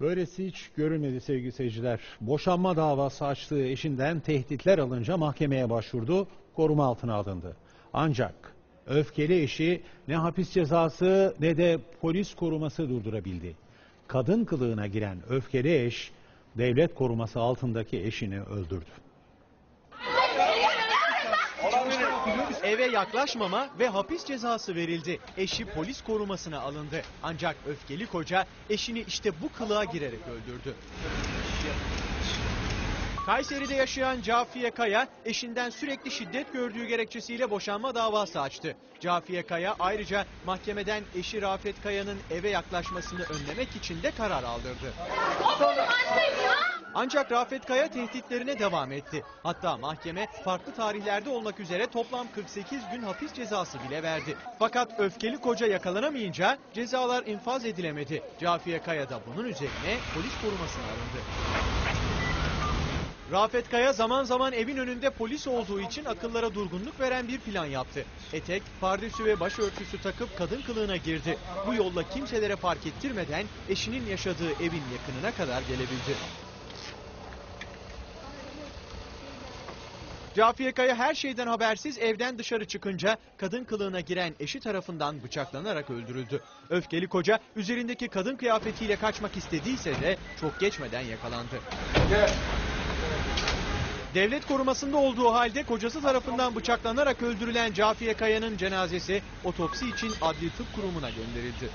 Böylesi hiç görülmedi sevgili seyirciler. Boşanma davası açtığı eşinden tehditler alınca mahkemeye başvurdu, koruma altına alındı. Ancak öfkeli eşi ne hapis cezası ne de polis koruması durdurabildi. Kadın kılığına giren öfkeli eş devlet koruması altındaki eşini öldürdü. Eve yaklaşmama ve hapis cezası verildi. Eşi polis korumasına alındı. Ancak öfkeli koca eşini işte bu kılığa girerek öldürdü. Kayseri'de yaşayan Cafiye Kaya eşinden sürekli şiddet gördüğü gerekçesiyle boşanma davası açtı. Cafiye Kaya ayrıca mahkemeden eşi Rafet Kaya'nın eve yaklaşmasını önlemek için de karar aldırdı. Ancak Rafet Kaya tehditlerine devam etti. Hatta mahkeme farklı tarihlerde olmak üzere toplam 48 gün hapis cezası bile verdi. Fakat öfkeli koca yakalanamayınca cezalar infaz edilemedi. Cafiye Kaya da bunun üzerine polis korumasına alındı. Rafet Kaya zaman zaman evin önünde polis olduğu için akıllara durgunluk veren bir plan yaptı. Etek, pardesü ve başörtüsü takıp kadın kılığına girdi. Bu yolla kimselere fark ettirmeden eşinin yaşadığı evin yakınına kadar gelebildi. Cafiye Kaya her şeyden habersiz evden dışarı çıkınca kadın kılığına giren eşi tarafından bıçaklanarak öldürüldü. Öfkeli koca üzerindeki kadın kıyafetiyle kaçmak istediyse de çok geçmeden yakalandı. Devlet korumasında olduğu halde kocası tarafından bıçaklanarak öldürülen Cafiye Kaya'nın cenazesi otopsi için Adli Tıp Kurumu'na gönderildi.